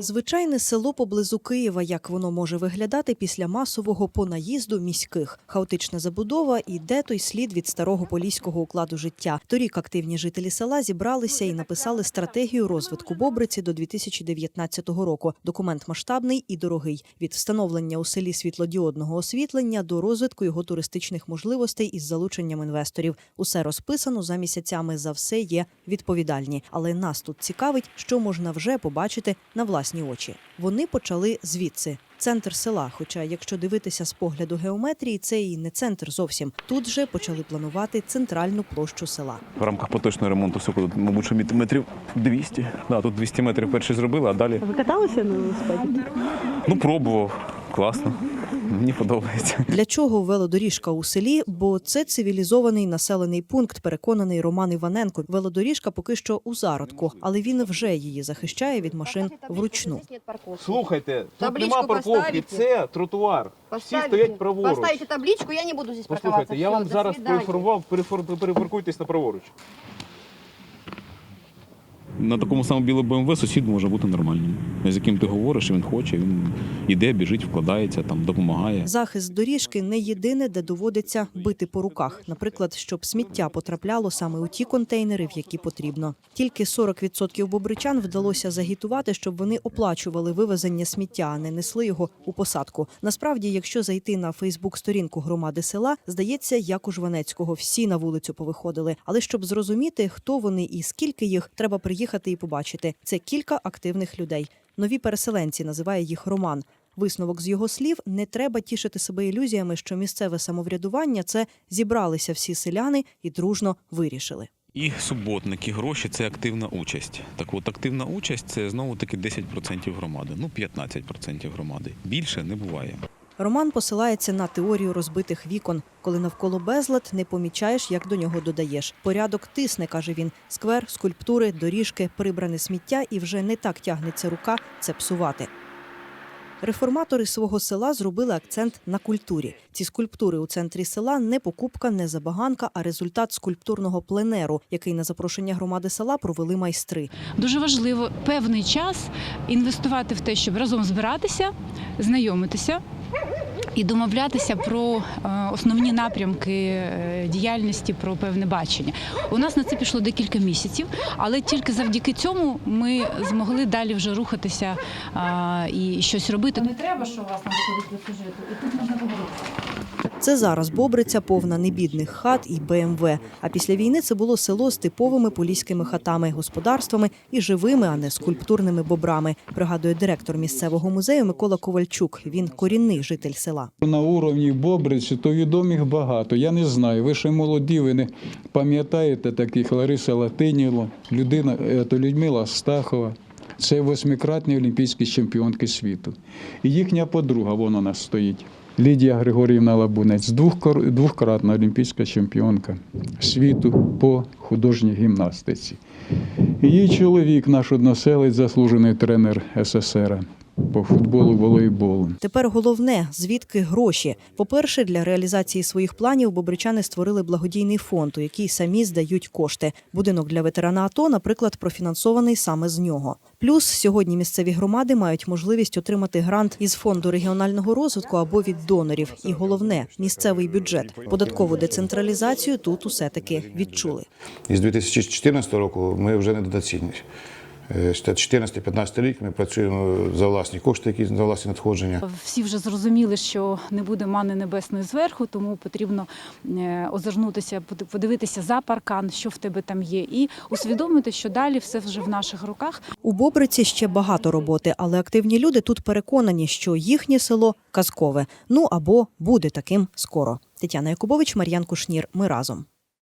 Звичайне село поблизу Києва, як воно може виглядати після масового понаїзду міських. Хаотична забудова і де той слід від старого поліського укладу життя. Торік активні жителі села зібралися і написали стратегію розвитку Бобриці до 2019 року. Документ масштабний і дорогий від встановлення у селі світлодіодного освітлення до розвитку його туристичних можливостей із залученням інвесторів. Усе розписано за місяцями. За все є відповідальні. Але нас тут цікавить, що можна вже побачити на власні очі. Вони почали звідси. Центр села. Хоча, якщо дивитися з погляду геометрії, це і не центр зовсім. Тут же почали планувати центральну площу села. В рамках поточного ремонту все тут, мабуть, що метрів 200. Да, тут 200 метрів перші зробили, а далі Ви каталися на велосипеді? ну пробував. Класно. Мені подобається. Для чого велодоріжка у селі? Бо це цивілізований населений пункт, переконаний Роман Іваненко. Велодоріжка поки що у зародку, але він вже її захищає від машин вручну. Слухайте, тут нема парковки, це тротуар. Всі стоять праворуч. Поставите табличку, я не буду здесь парковаться. Послухайте, я вам зараз перефор- перепаркуйтесь на праворуч. На такому самому білому БМВ сусід може бути нормальним. З яким ти говориш, він хоче, він іде, біжить, вкладається, там допомагає. Захист доріжки не єдине, де доводиться бити по руках. Наприклад, щоб сміття потрапляло саме у ті контейнери, в які потрібно. Тільки 40% бобричан вдалося загітувати, щоб вони оплачували вивезення сміття, а не несли його у посадку. Насправді, якщо зайти на Фейсбук-сторінку громади села, здається, як у Жванецького, всі на вулицю повиходили. Але щоб зрозуміти, хто вони і скільки їх, треба приїхати і побачити. Це кілька активних людей. Нові переселенці називає їх Роман. Висновок з його слів не треба тішити себе ілюзіями, що місцеве самоврядування це зібралися всі селяни і дружно вирішили. І суботники, гроші це активна участь. Так от активна участь це знову таки 10% громади, ну 15% громади. Більше не буває. Роман посилається на теорію розбитих вікон. Коли навколо безлад, не помічаєш, як до нього додаєш. Порядок тисне, каже він. Сквер, скульптури, доріжки, прибране сміття, і вже не так тягнеться рука це псувати. Реформатори свого села зробили акцент на культурі. Ці скульптури у центрі села не покупка, не забаганка, а результат скульптурного пленеру, який на запрошення громади села провели майстри. Дуже важливо певний час інвестувати в те, щоб разом збиратися, знайомитися і домовлятися про е, основні напрямки е, діяльності, про певне бачення. У нас на це пішло декілька місяців, але тільки завдяки цьому ми змогли далі вже рухатися е, і щось робити. Не треба, що вас не виходить до сюжету, і тут можна поговорити. Це зараз Бобриця повна небідних хат і БМВ. А після війни це було село з типовими поліськими хатами, господарствами і живими, а не скульптурними бобрами. Пригадує директор місцевого музею Микола Ковальчук. Він корінний житель села. На уровні Бобриці, то відомих багато. Я не знаю. Ви ще молоді, ви не пам'ятаєте таких Лариса Латиніло, людина, то Людмила Стахова. Це восьмикратні олімпійські чемпіонки світу. І їхня подруга, вон у нас стоїть. Лідія Григорівна Лабунець, двохкратна олімпійська чемпіонка світу по художній гімнастиці. Її чоловік, наш односелець, заслужений тренер СССР по футболу, волейболу. Тепер головне звідки гроші. По-перше, для реалізації своїх планів бобричани створили благодійний фонд, у який самі здають кошти. Будинок для ветерана АТО, наприклад, профінансований саме з нього. Плюс сьогодні місцеві громади мають можливість отримати грант із фонду регіонального розвитку або від донорів. І головне місцевий бюджет. Податкову децентралізацію тут усе таки відчули. І з 2014 року ми вже не дотаційні. Е, ще 14-15 рік ми працюємо за власні кошти, які за власні надходження. Всі вже зрозуміли, що не буде мани небесної зверху, тому потрібно е, озирнутися, поди- подивитися за паркан, що в тебе там є, і усвідомити, що далі все вже в наших руках. У Бобриці ще багато роботи, але активні люди тут переконані, що їхнє село казкове. Ну або буде таким скоро. Тетяна Якубович, Мар'ян Кушнір. Ми разом.